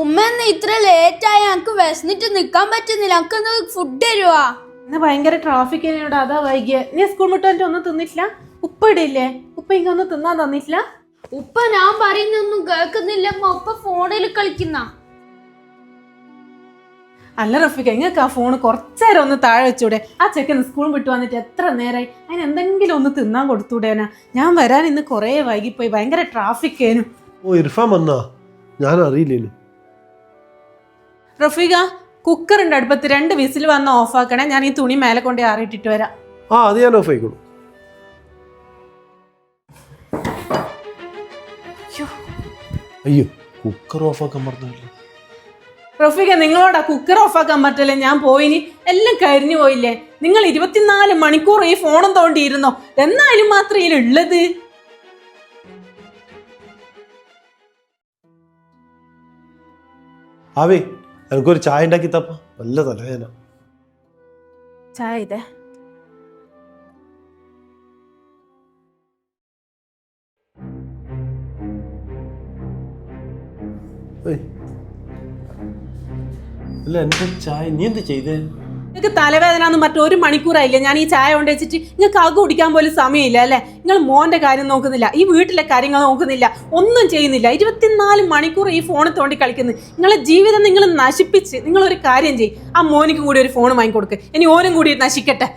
ഉമ്മ ഇത്ര ലേറ്റ് ആയി ഞങ്ങക്ക് വിശന്നിട്ട് നിക്കാൻ പറ്റുന്നില്ല. എനിക്ക് ഒന്ന് ഫുഡ് തരുവാ. ഇന്ന് ഭയങ്കര ട്രാഫിക് ഇവിടെ അതാ വൈകിയ. നീ സ്കൂൾ മുട്ടാന്റെ ഒന്നും തിന്നിട്ടില്ല? ഉപ്പ ഇടില്ലേ ഉപ്പ ഇങ്ങ ഒന്നും തിന്നാൻ തന്നിട്ടില്ല ഉപ്പ ഞാൻ പറയുന്നൊന്നും കേൾക്കുന്നില്ല. ഉപ്പ ഫോണിൽ കളിക്കുന്ന. അല്ല റഫീഖ നിങ്ങൾക്ക് ആ ഫോൺ കുറച്ചേരം ഒന്ന് താഴെ വെച്ചൂടെ? ആ ചെക്കൻ സ്കൂൾ വിട്ടു വന്നിട്ട് എത്ര നേരമായി അതിന് എന്തെങ്കിലും ഒന്ന് തിന്നാൻ കൊടുത്തൂടേനാ ഞാൻ വരാൻ ഇന്ന് കുറേ വൈകിപ്പോയി. ഭയങ്കര ട്രാഫിക് ആയിരുന്നു ഓ ഇർഫാൻ വന്നാ? ഞാൻ അറിയില്ലേനു റഫീഖ കുക്കറിന്റെ അടുപ്പത്ത്. രണ്ട് വിസിൽ വന്ന് ഓഫാക്കണേ ഞാൻ ഈ തുണി മേലെ കൊണ്ട് ആറിയിട്ടിട്ട് വരാം. ആ അത് ഞാൻ ഓഫ് ആയിക്കോളൂ. അയ്യോ കുക്കർ ഓഫ് ആക്കാൻ പറഞ്ഞില്ല റഫീഖ നിങ്ങളോടാ കുക്കർ ഓഫാക്കാൻ പറ്റില്ല? ഞാൻ പോയിനി. എല്ലാം കരിഞ്ഞു പോയില്ലേ? നിങ്ങൾ ഇരുപത്തിനാല് മണിക്കൂർ ഈ ഫോണും തോണ്ടിയിരുന്നോ? എന്നാലും മാത്രം ഇതിലുള്ളത്. ആവേ എനിക്കൊരു ചായ ഉണ്ടാക്കി തപ്പ നല്ല തലവേദന. ചായ ഇതേ. അല്ല എന്റെ ചായ നീ എന്ത് ചെയ്തേ? നിങ്ങൾക്ക് തലവേദന എന്ന് പറഞ്ഞിട്ട് ഒരു മണിക്കൂറായില്ല? ഞാൻ ഈ ചായ കൊണ്ട് വെച്ചിട്ട് നിങ്ങൾക്ക് അക കുടിക്കാൻ പോലും സമയമില്ല അല്ലേ? നിങ്ങൾ മോന്റെ കാര്യം നോക്കുന്നില്ല ഈ വീട്ടിലെ കാര്യങ്ങൾ നോക്കുന്നില്ല ഒന്നും ചെയ്യുന്നില്ല. ഇരുപത്തിനാല് മണിക്കൂർ ഈ ഫോണിൽ തോണ്ടി കളിക്കുന്നു. നിങ്ങളെ ജീവിതം നിങ്ങൾ നശിപ്പിച്ച് നിങ്ങൾ ഒരു കാര്യം ചെയ്യും. ആ മോനിക്കും കൂടി ഒരു ഫോൺ വാങ്ങിക്കൊടുക്ക്. ഇനി ഓനും കൂടി നശിക്കട്ടെ.